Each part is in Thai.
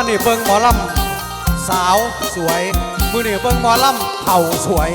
มือบ้านนี่เบิ่งหมอลำสาวสวย มือนี่เบิ่งหมอลำเผ่าสวย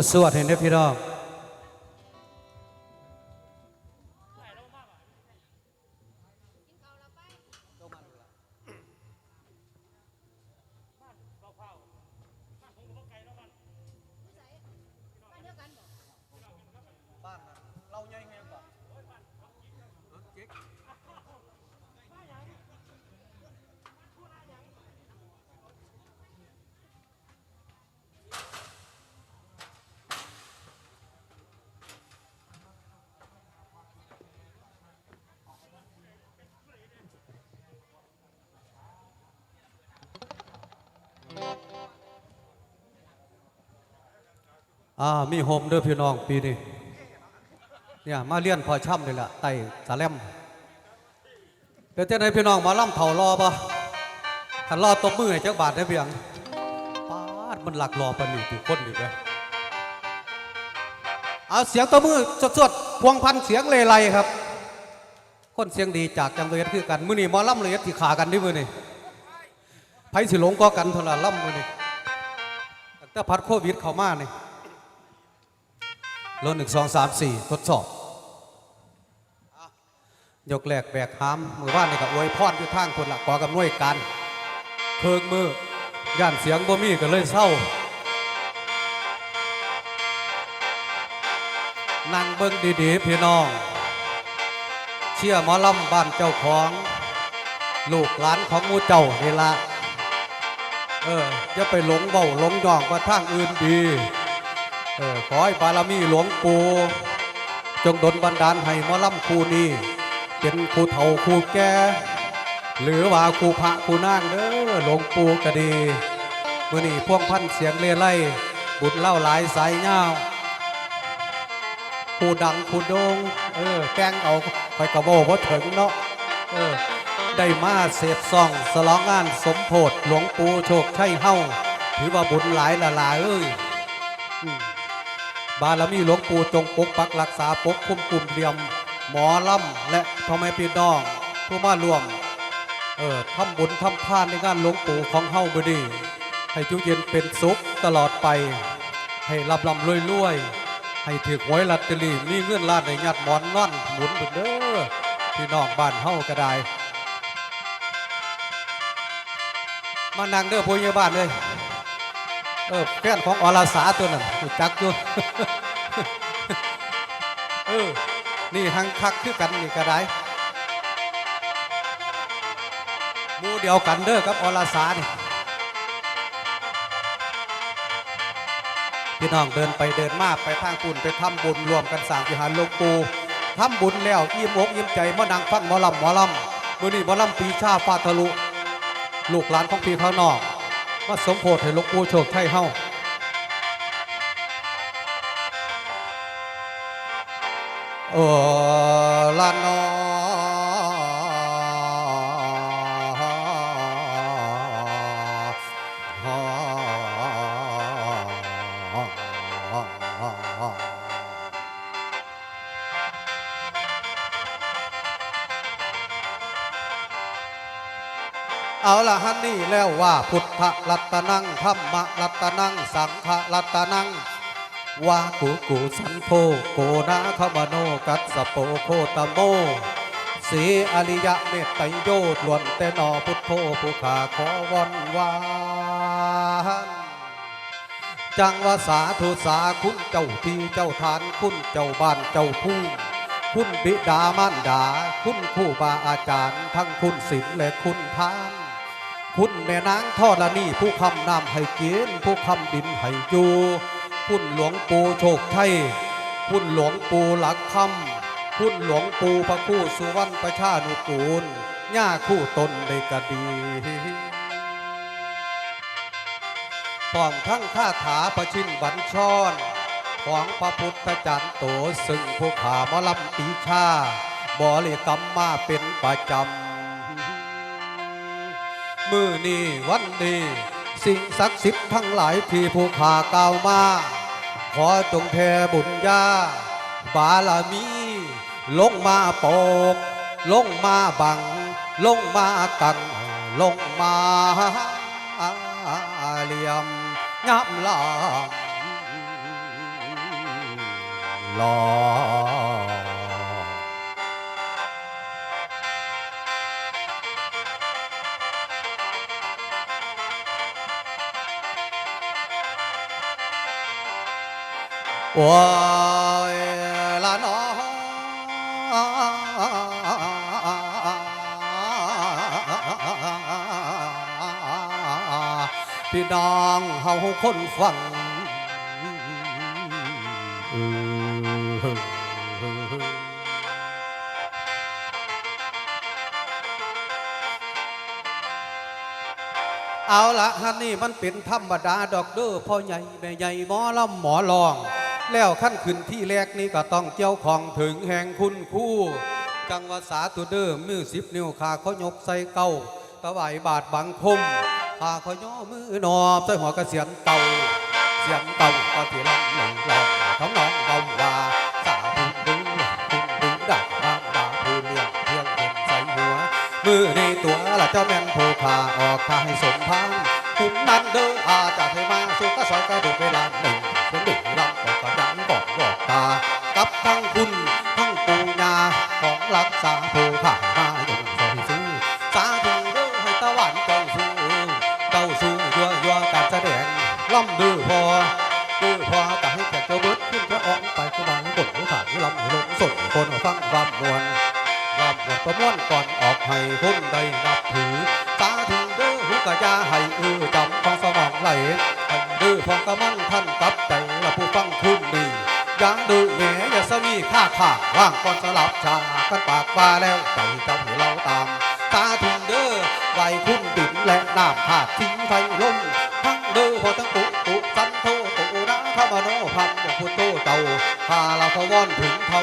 สวดสวดเห็นได้พี่รอบ อ่ามีโฮมเด้อพี่น้องปีนี้เนี่ยมาเลี้ยนพอช่ำเลยแหละไต่สาเลมเป็นเจ้าไหนพี่น้องมาล่ำเถารอปะขันรอตบมือให้เจ้าบาทได้เพียงปาดมันหลักรอปนี่ทุกคนอยู่เลยเอาเสียงตบมือสดๆพวงพันเสียงเลไลครับ คนเสียงดีจากจังหวัดคือกันมือนี่มาล่ำเลยที่ขากันด้วยมือนี่ ไผสิหลงก็กันเท่านั้นล่ำมือนี่ตั้งแต่พัดโควิดเข้ามานี่รถหนึ่งสองสามสี่ทดสอบยกแหลกแบกหามมือว่านนี่กับอวยพรอยู่ทางคนละกอกับหน่วยการเคิงมือย่านเสียงบ่มีก็เลยเศร้านั่งเบิ้งดีๆพี่น้อง เชื่อหมอลำบ้านเจ้าของ ลูกหลานของมูเจ้านี่ละ เอออย่าไปหลงเบาหลงย่องว่าทางอื่นดีเออขอให้บารมีหลวงปู่จงดลบันดาลให้มอลำคูนี้เป็นครูเฒ่าครูแก่หรือว่าครูพระครูนางเด้อหลวงปู่ก็ดีมื่อนี้พวงพันเสียงเล่ไล่บุญเล่าหลายสายเงาครูดังครูโดงเออแกงเอาไปกระโบเพราะถึงเนาะเออ ได้มาเสพซองสลองงานสมโพธหลวงปู่โชคชัยเฮาถือว่าบุญหลายละลายเอ้ยบารมีหลวงปู่จงปกปักรักษาปกคุ้มกลุ่มเตรียม หมอลำและพ่อแม่พี่น้องผู้มารวม เออทำบุญทำทานในงานหลวงปู่ของเฮาบดี ให้จุเย็นเป็นสุขตลอดไป ให้ลำลำรวยรวยให้ถือหวยลัตเตอรี่มีเงื่อนล้านในยัดหมอนนอนหมุนเบิดเด้อพี่น้องบ้านเฮาก็ได้ มานั่งเด้อผู้ใหญ่บ้านเลยเออแฟนของอรสาตัวนั้นจักอยู่เออนี่หังคักคือกันนี่ก็ได้มูเดียวกันเด้อกับอรสานี่พี่น้องเดินไปเดินมาไปทางปุ่นไปทำบุญรวมกันสร้างวิหารหลวงปู่ทำบุญแล้วอิ่มอกอิ่มใจมานั่งฟังหมอลำหมอลำมื่อนี้หมอลำปีชาฟาทะลุ ลูกหลานของพี่เขานอกมาสมโพธิให้หลวงปู่โชคไทยเฮาโอ้ลานอ เอาละฮันนี่แล้วว่าพุทธรัตนังธรรมรัตนังสังฆรัตนังวากุกุสันโธโกนาคมโนกัสโปโคตโมสีอริยะเมตไตโยดล้วนแต่นอพุทโธผู้ขาขอวอนวานจังวาสาธุสาคุณเจ้าที่เจ้าทานคุณเจ้าบ้านเจ้าผู้คุณบิดามารดา คุณครูบาอาจารย์ ทั้งคุณศีลและคุณทาน คุณแม่นางทอดนี่ผู้คำนำให้กินผู้คำดินให้อยู่คุณหลวงปู่โชคชัยคุณหลวงปู่หลักคำคุณหลวงปู่พระคู่สุวรรณประชานุกูลย่าคู่ตนได้กดีพร้อมทั้งคาถาประชินบัญชรของพระพุทธจันทร์โตซึ่งผู้ขามลำปีชาบริกรรมมาเป็นประจำ มือนี้วันนี้สิ่งศักดิ์สิทธิ์ทั้งหลายที่ผู้ขากล่าวมา ขอจงแผ่บุญญา บารมี ลงมาปก ลงมาบัง ลงมากัง ลงมาเหลี่ยมยับลางลอ โอ้ยละน้พี่น้องเฮาคนฟังเอาละฮันนี่มันเป็นธรรมดาดอกเด้อพ่อใหญ่แม่ใหญ่หมอลำหมอลอง แล้วขั้นขึ้นที่แรกนี่ก็ต้องเจ้าของถึงแห่งคุณคู่จังวะสาตุเด้อมือสิบนิ้วขาเขายกใส่เก้าตะไหวบาทบังคมขาเขาย่อมือนอบใส่หัวกระเสียนเต่าเสียงเต่าก็ที่ลำหนึ่งลองท้องน้องเบาว่าสาธุดึงดึงดึงดักบางบาผู้เลี้ยงเพียงคนใส่หัว มือในตัวละเจ้าแม่นผู้ขาออกขาให้สมพันคุณนั้นเด้ออาจะให้มาสุกก็สอยกระดูกเวลาหนึ่งเสียงดึง ตา กับทั้งคุณทั้งปูญาของรักษาผู้ขามาอย่างใส่ซื้อสาธุเด้อให้ตะวันเจ้าสู้เจ้าสู้ยัวยัวการแสดงล่ำดื้อพอคือพอแต่ให้แขกเจ้าเบิดขึ้นจะออกไปก็บางบทหูขาดลำลงสดคนฟังความมวลความมวลประมวลก่อนออกให้คนได้นับถือสาธุเด้อหูกะยาให้เออจำฟังสมองไหลดื้อพอกระมันท่านกับใจและผู้ฟังคืนนี้ ยังดื้อแหมอย่าสมีค่าขาว่างก่อนสลับชากันปากว่าแล้วใจเจ้าให้เราตามสาธุเด้อไหวคุณดินและน้ำขาดทิ้งไฟลมทั้งเดือพอทั้งปุปุสันโทตุนะขมาโนพันพุทโตเจ้าพาลาพวอนถึงเท่า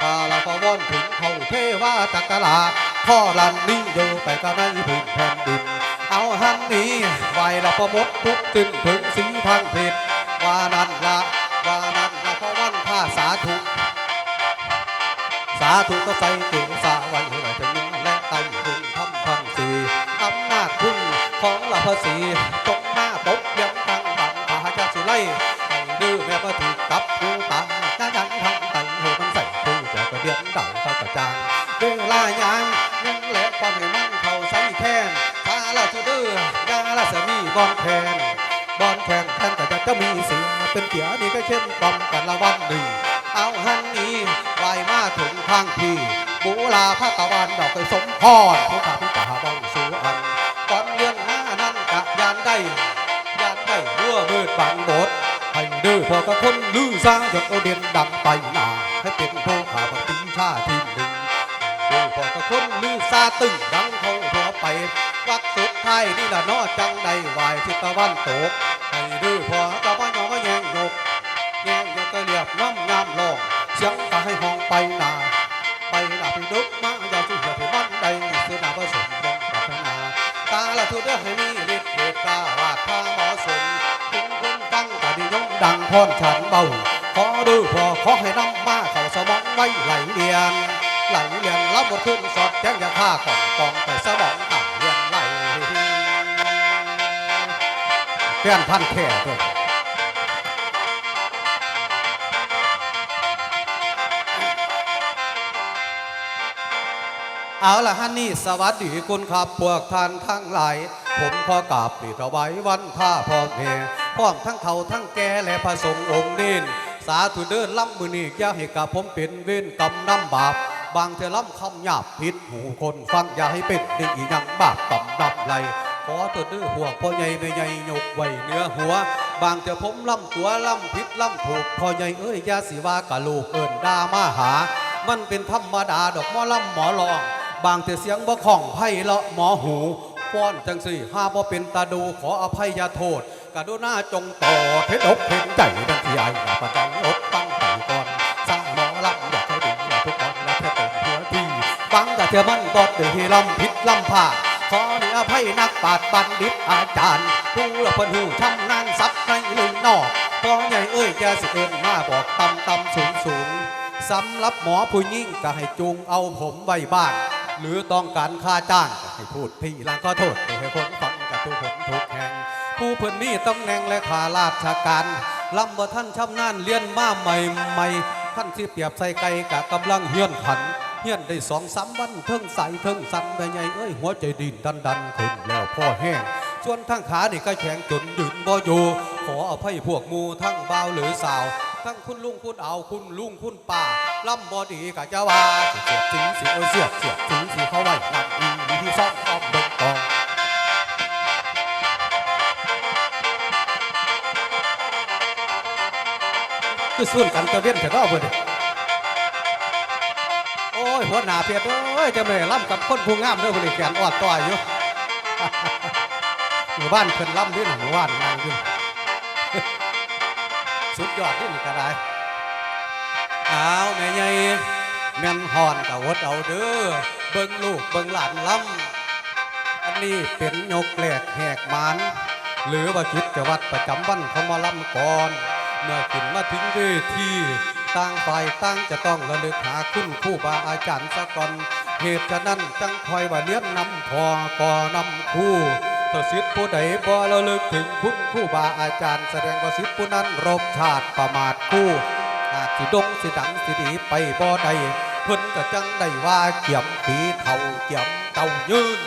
พาลาพวอนถึงเท่าเทวาจักรลาพ่อลันนี้โยไปก็ในพื้นแผ่นดิน เอาหันนี้ไหวละพมดทุกตึนถึงสีทางผิดว่านันละว่านันละพวอน สาธุ สาธุก็ใส่เก่งสาไว้ไว้ถึงยังและตั้งคุณทำพังสีอำนาจคุณของหละภาษีตกหน้าตกยังตั้งบังพาจะสุไลให้ดื้อแม่ก็ถูกกับผู้ตาหน้ายังทำไตโหมันใส่ผู้จะกระเดียนเดาเข้ากระจางเวลายางยังแหละความให้มันเขาใส่แค้นสาละทุดื้อยาละสมีบอนแคนบอนแคนแทนแต่ จะมีเสียงเป็นเกียนี่ก็เข้มกล่อมกันละวันหนึ่ง เอาหันนี้ไหวมาถึงทางพี่บูลาพระตะวันดอกสมพรผู้ขาพิจาบ้องสูอันก่อนเรื่องหน้านั้นกะยานได้ยานได้รั่วมืดบังบดให้ดื้อพอกระคนลือสร้างจนเอาเด่นดังไปหนาให้เป็นผู้ขาปฏิชาทีหนึ่งดื้อพอกระคนลือซาตึงดังเขาทั่วไปวักสุดท้ายนี่ละนอจังใดวายทิศตะวันตก ดื้อพอกระพยองก็แยงยกแย่งยังก็เรียบน้ำงามลองเสียงก็ให้ห้องไปนาไปนาพี่นึกมาอย่าสู้เหือที่มันใดเสือหนาผสมบงปรารถนาตาละทุเดให้มีฤทธิ์เดชกล้าวาดทาหมาะสมถึงคนฟังก็ดียงดังพรฉันเบาขอดื้อพอขอให้น้ำมาเข้าสมองไว้ไหลเรียนไหลเรียนรับบทขึ้นสอดแจ้งอย่าฆ่าก่อนกองไปสมองต่า เอนท่านแค่ด้วยเอาละฮันนี่สวัสดีคุณครับพวกท่านทั้งหลาย ผมขอกราบปีถวายวันท่าพร้อมเพพร้อมทั้งเขาทั้งแก่และพระสงฆ์องค์นินสาธุเดินล่ำมือนีอย่าให้กับผมเป็นเวรกรรมน้ำบาปบางเทอล่ำคำหยาบผิดหูคนฟังอย่าให้เป็นดิ่งอีหยังบาปต่ำดำไหล ขอตัวดื้อหัวพ่อใหญ่ไม่ใหญ่ยกไว้เนื้อหัว บางเทอผมล่ำตัวล่ำผิดล่ำถูกพ่อใหญ่เอ้ยยาสิว่ากะลูกเอินดามาหา มันเป็นธรรมดาดอกหมอล่ำหมอลอง บางแต่เสียงบ่ของไพ่เลาะหมอหูฟ้อนจังสี่ห้าบ่เป็นตาดูขออภัยยาโทษกรุณาจงต่อเทศอกเห็นใจดันที่ไอ้อย่าประจังอดตั้งใจก่อนสร้างหมอลำอยากให้ดีอยากทุกคนและเธอเป็นหัวที่ฟังแต่เธอมันบอดเดือดลำผิดลำผ่า ขอเนื้อภัยนักปราดบัณฑิตอาจารย์ผู้ละเพิ่นหูชำนาญซับในลืมนอกพอใหญ่เอ้ยแกสิเอินมาบอกตำตำสูงสูงสำหรับหมอผู้ยิ่งก็ให้จูงเอาผมไว้บ้าน หรือต้องการค่าจ้างก็ให้พูดที่ลังก็โทษให้คนฟังกับทุกคนทุกแห่งผู้เพิ่นมีตำแหน่งและข้าราชการลำบ่ท่านชำนาญเรียนมาใหม่ใหม่ท่านที่เปรียบใส่ไก่กะกำลังเฮียนขัน ฮียนได้สองสามวันเทิงใสเทิงสันไปใหญ่เอ้ยหัวใจดินดันดันขึ้นแล้วพ่อแห้งส่วนทั้งขานี่ก็แข็งจนยืนบ่อยู่ขออภัยพวกมูทั้งบ่าวหรือสาว ทั้งคุณลุงคุณเอาคุณลุงคุณป้าล่ำบอดีกะจะว่าเสียบสิงสิโอ้ยเสียบเสียบสิงสิเขาไว้ลำอีมีที่ซ่อมอ้อมดงตองคือส่วนกันกระเว้นแต่ก็เพื่อน หัวหน้าเพียรเอ้ยจะไม่ล่ำกับคนผู้งามเด้อผู้นี้แขนอ่อนต่อยอยู่หมู่บ้านเพิ่นล่ำด้วยหมู่บ้านนางด้วยสุดยอดที่นี่ก็ได้อ้าแม่ใหญ่แม่นหอนกับวดเอาเด้อเบิ่งลูกเบิ่งหลานล่ำอันนี้เป็นยกแหลกแหกมานหรือว่าคิดจะวัดประจำวันเขามาล่ำก่อน เมื่อขึ้นมาถึงเวที ต่างฝ่ายต่างจะต้องระลึกหาคุณครูบาอาจารย์ซะก่อนเหตุฉะนั้นจังคอยว่าเลี้ยนนำพอก่อนำคู่ถ้าสิทธิ์ผู้ใดบ่ระลึกถึงคุณครูบาอาจารย์ แสดงว่าสิทธิ์ผู้นั้นรบชาติประมาทคู่อาจสิดงสิดังสิดีไปบ่ได้เพิ่นก็จังได้ว่าเกี่ยมผีเท่าเกี่ยมเต่ายืน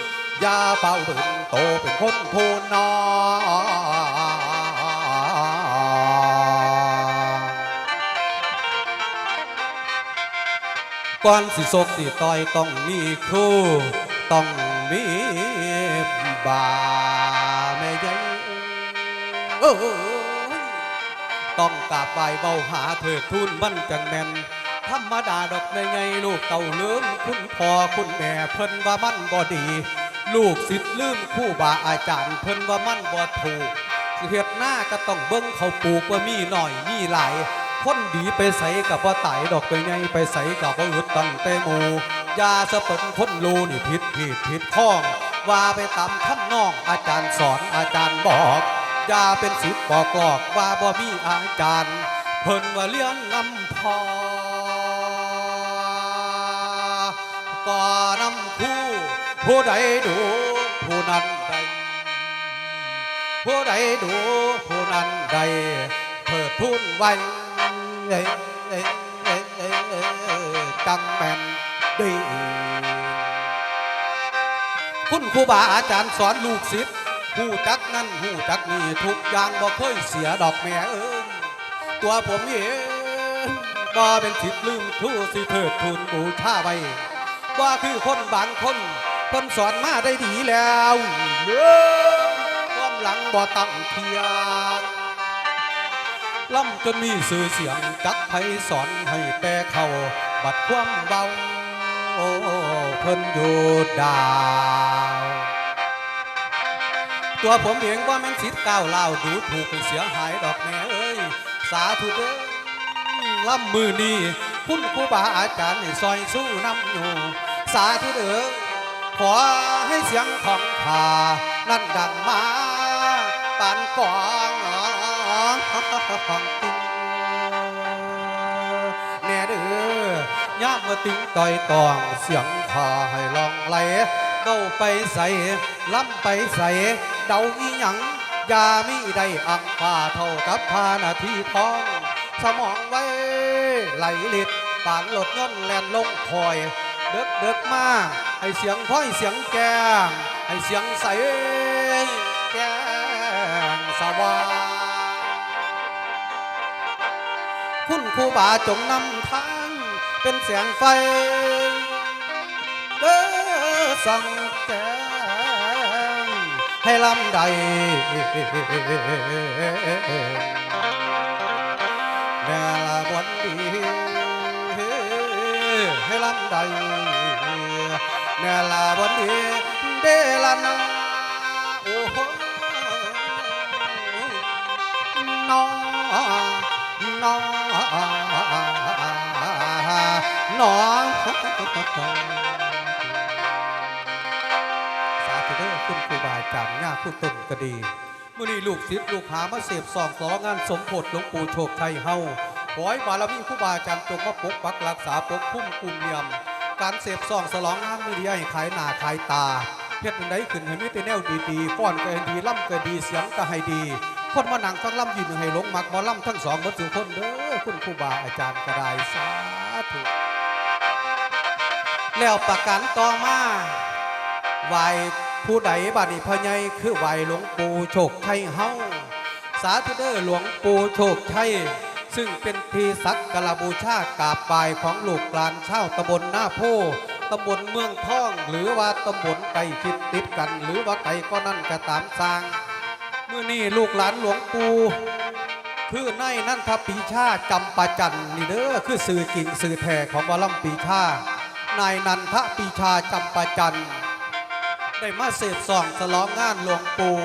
ยาเฝ้าถึงโตเป็นคนผู้นอ ก่อนสิโศกสิต่อยต้องมีครูต้องมีบาแม่ใหญ่เอ้ยต้องกราบไหว้เบาหาเถิดทุนมันจังแม่นธรรมดาดอกในไงลูกเต่าลืมคุณพ่อคุณแม่เพิ่นว่ามันบ่ดี ลูกสิทธิ์ลืมคู่บาอาจารย์เพิ่นว่ามันบ่ถูกเฮ็ดหน้าก็ต้องเบิ่งเขาปลูกว่ามีหน่อยมีหลาย คนดีไปใส่กับว่าตายดอกไปไงไปใส่กับว่าอึดตั้งแต่หมูยาสะเปินคนรูนี่ผิดผิดผิดข้อง ว่าไปตามท่านน้องอาจารย์สอนอาจารย์บอกอยาเป็นสิทธิ์บอกกอกว่าบ่มีอาจารย์ เพิ่นว่าเลี้ยงนำพอก่อนำคู่ ผู้ใดดูผู้นั้นใดผู้ใดดูผู้นั้นใดเพิดทุนไว้ เอ้ยเอ้ยเอ้ยเอ้ยเอ้ยเอ้ยจังแม่นดีคุณครูบาอาจารย์สอนลูกศิษย์หูจักนั่นหูจักนี่ทุกอย่างบ่เคยเสียดอกแม่เอ้ยตัวผมเองบ่เป็นศิษย์ลืมครูสิเถิดทุนบูชาไว้ว่าคือคนบางคนเพิ่นสอนมาได้ดีแล้วเด้อความหลังบ่ตั้งเทียง ล่ำจนมีสื่อเสียงจักไผสอนให้แต่เขาบัดความเบาโอ้เพิ่นอยู่ดาว ตัวผมเองว่าแม่นสิทธิ์ก้าวเล่าดูถูกเสียหายดอกแม่เอ้ย สาธุเด้อล่ำมือนี้คุณครูบาอาจารย์ให้ซอยสู้น้ำอยู่ สาธุเด้อขอให้เสียงของข้านั่นดังมาปานกอง ของติงแน่เด้อย่ามมาติงต่อยตองเสียงขาให้ลองไหลเก้าไปใส่ล้ำไปใส่เดาอีหยังยามีได้อังฟ้าเท่ากับพานาทีทอง สมองไว้ไหลลิดปานหลดเงินแลนลงคอย เดึกเดึกมาให้เสียงพ้อยเสียงแกงให้เสียงใส คุณครูบาจงนำทางเป็นแสงไฟเด้อสั่งแกงให้ลำใดแม่ละบนดีให้ลำใดแม่ละบนดีเดละนาโอ้โหน้อน้อ น้อสาธุเด้อคุณครูบาอาจารย์ง่าผู้ต้นก็ดีมื่อนี้ลูกศิษย์ลูกหามาเสพสองสองงานสมโพธิหลวงปู่โชคชัยเฮาขอให้บารมีครูบาอาจารย์จงมาปกปักรักษาปกคุ้มกุมเนียม การเสพสองสลองงานมือดีให้ขายหน้าขายตาเฮ็ดอันใดขึ้นให้มีแต่แนวดีๆฟ้อนก็ให้ดีล่ำก็ดีเสียงก็ให้ดี คนมานั่งฟังล่ำยืนให้หลงมักมอล่ำทั้งสองหมดสุคนเด้อคุณครูบาอาจารย์ก็ไดสาธุแล้วประกันต่อมาไหวผู้ใดบัดนี้พ่อใหญ่คือไหวหลวงปู่โชคชัยเฮาสาธุเดอหลวงปู่โชคชัยซึ่งเป็นทีสักการะบูชากราบปลายของลูกหลานชาวตำบลหน้าโพตำบลเมืองท่อง หรือว่าตำบลไก่คิดติดกัน หรือว่าไก่ก็นั่นก็ตามสร้าง เมื่อนี้ลูกหลานหลวงปู่คือในนันทปีชาจำปาจันนี่เด้อคือสื่อจริงสื่อแท้ของวลัมปีชานายนันทปีชาจำปาจันได้มาเสพส่องสลองงานหลวงปู่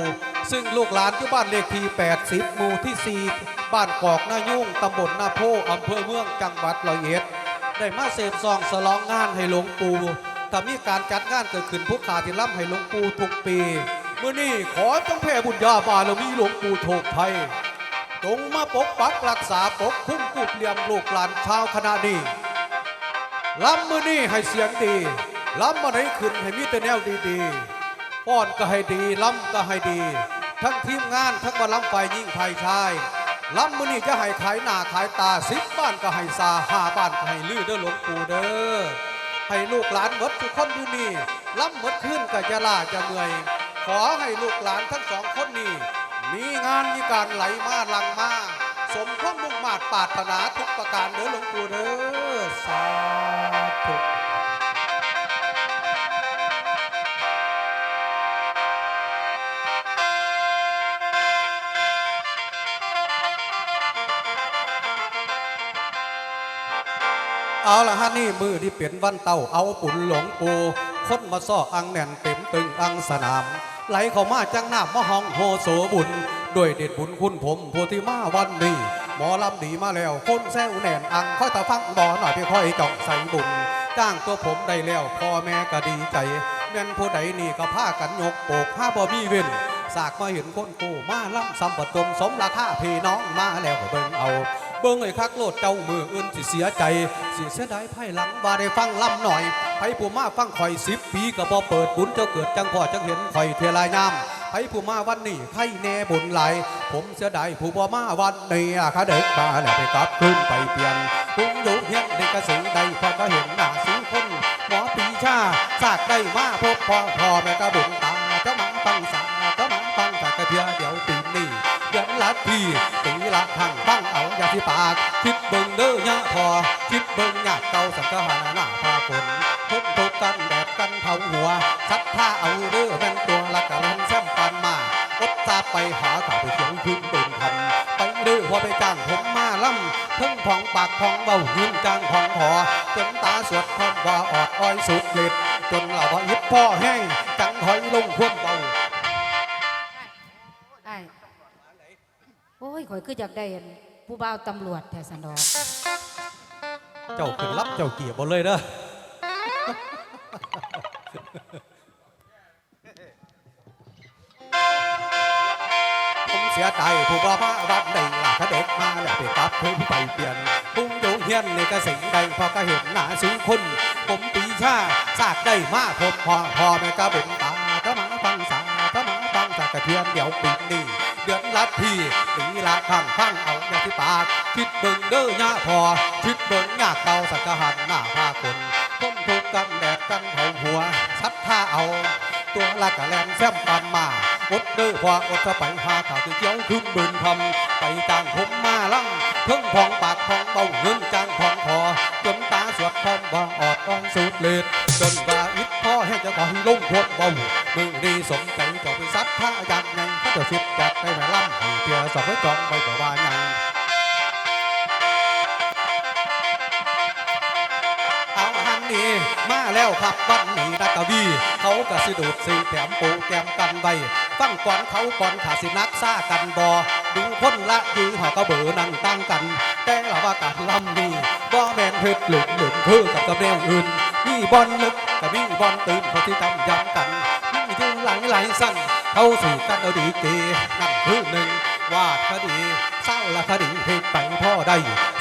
ซึ่งลูกหลานที่บ้านเลขที่ 80 หมู่ที่ 4 บ้านกอกนายุ่งตำบลนาโพอำเภอเมืองจังหวัดร้อยเอ็ดได้มาเสพซองสลองงานให้หลวงปู่ถ้ามีการจัดงานเกิดขึ้นผู้ขาที่ล่ำให้หลวงปู่ทุกปี มื่อนี้ขอจงแผ่บุญญาบารมีหลวงปู่โชคภัยจงมาปกปักรักษาปกคุ้มกุบเหลี่ยมลูกหลานชาวคณะนี้ล้ำมือนี่ให้เสียงดีล้ำมาไหนขึ้นให้มีแต่แนวดีๆป้อนก็ให้ดีล้ำก็ให้ดี ทั้งทีมงานทั้งมาล้ำไฟยิ่งไทยชายล้ำมือนี่จะให้ขายหน้าขายตาสิบบ้านก็ให้ซาห้าบ้านก็ให้ลือเด้อหลวงปู่เด้อให้ลูกหลานหมดทุกคนอยู่นี่ล้ำหมดขึ้นก็จะล่าจะเมื่อย ขอให้ลูกหลานทั้งสองคนนี้ มีงานมีการไหลมาหลังมาสมความมุ่งมาตรปารถนาทุกประการเด้อหลวงปู่เด้อสาธุเอาละฮะนี่มือที่เปลี่ยนวันเต้าเอาปุ่นหลวงปูคนมาซ้ออังแน่นเต็มตึงอังสนาม ไหลเข้ามาจังหน้ามะฮองโฮโสบุญ ด้วยเด็ดบุญคุณผมผู้ที่มาวันนี้หมอลำดีมาแล้ว คนแซวแน่นอังค่อยตาฟังบอหน่อยเพี่ค่อยจ่องใส่บุญจ้างตัวผมได้แล้วพ่อแม่ก็ดีใจแม่นผู้ใดนี่ก็พากันยกโปกห้าบ่มีเว้นสากมาเห็นคนกูมาล่ำสัมปตมสมราคาพี่น้องมาแล้วเบิ่งเอา เบิ่งไอ้คักโลดเจ้ามืออื่นสิเสียใจสิเสียดายไพ่หลังว่าได้ฟังล่ำหน่อยไผผู้มาฟังข่อยสิบปีก็บ่เปิดบุญเจ้าเกิดจังพ่อจังเห็นข่อยเทลายน้ำไผผู้มาวันนี้ไข่แน่บุญไหลผมเสียดายผู้บ่มาวันนี้อะค่ะเด็กมาแล้วไปกลับคืนไปเปลี่ยนปุ้งอยู่เฮียนเด็กระสือใดพอก็เห็นหน้าสีคนหมอปีชาสากได้มาพบพ่อพ่อแม่ก็บุญตาเจ้ามาฟังสาเจ้ามาฟังจากกระเทีย ละทีตีละทางฟังเอาอย่าที่ปาก คิดเบิ่งเด้อยะพอ คิดเบิ่งยาเก่าสังกหาหน้าพาฝนพ้นทุกกันแดดกันเผาหัวชัดท่าเอาเด้อแม่นตัวละกะเล่นแซมปันมาอดตาไปหาข่าวไปเขียวพึ่งเบิ่งทันไปเด้อพอไปจ้างผมมาล่ำทั้งของปากของเบายืนจ้างของหอจนตาสวดคำว่าออดอ้อยสุดเล็ดจนเหล่าว่ายิบพ่อแห้งจังถอยลงคว่ำเบา อ้ยข่อยคืออยากได้อันผู้บ่าวตำรวจแทสันดอกเจ้าขึ้นรับเจ้าเกียร์บนเลยเด้อผมเสียใจผู้บ่มาวัดใดล่ะถ้าเด็กมาแล้วไปกลับผมไปเปลี่ยนพุ่งอยู่เฮียนในกระสิงใดพอก็เห็นหน้าสูงคน ผมปีชาสากได้มาพบพ่อพ่อแม่ก็บุญตาก็มาฟังสาก็มาฟังจากกระเทียมเดี๋ยวปีนี้ เดือนละทีตีละข้างข้างเอาอย่าที่ปากคิดเบิ่งเด้อยาพอคิดเบิ่งยาเก่าสักหันหน้าพาคนต้มทุกกันแดดกันเผาหัวซัดท่าเอา ตัวละกะแลนแซมปันมาอดเด้อพออดจะไปหาข่าวที่เจียวขึ้นบืนคำไปจ้างผมมาลังเพิ่งพองปากพองเบาเงินจ้างพองพอจนตาสวดพร้อมว่าออดต้องสูดเลือดจนว่า พ่อให้เจะขอให้ลงควบเบามือดีสมใจเจ้าไปซัดท่าย่างไงเขาจะสิบจัดได้แม่ล่ำให้เพียสอบไว้จองไปต่ว่ายังเอาหันนี่มาแล้วครับวันนี้นักกวี เขากระสิดูดสีแถมปูแกมกันใบฟังก่อนเขาก่อนขาสินักซ่ากันบอดูคนละยีหอกระเบือนั่งตั้งกัน แต่ละว่าการลำนี้บ่แมนเพชรหลุมหลุมคือกับกระเบลอื่นมีบอลลึกะวิ่งบอลตื่นพอที่ตำยำกันมีอยู่หลายหลายสั้นเข้าสู่กันเอาดีเกนั่นคือหนึ่งวาดคดีเศร้าละคดีเพลงไปพ่อได้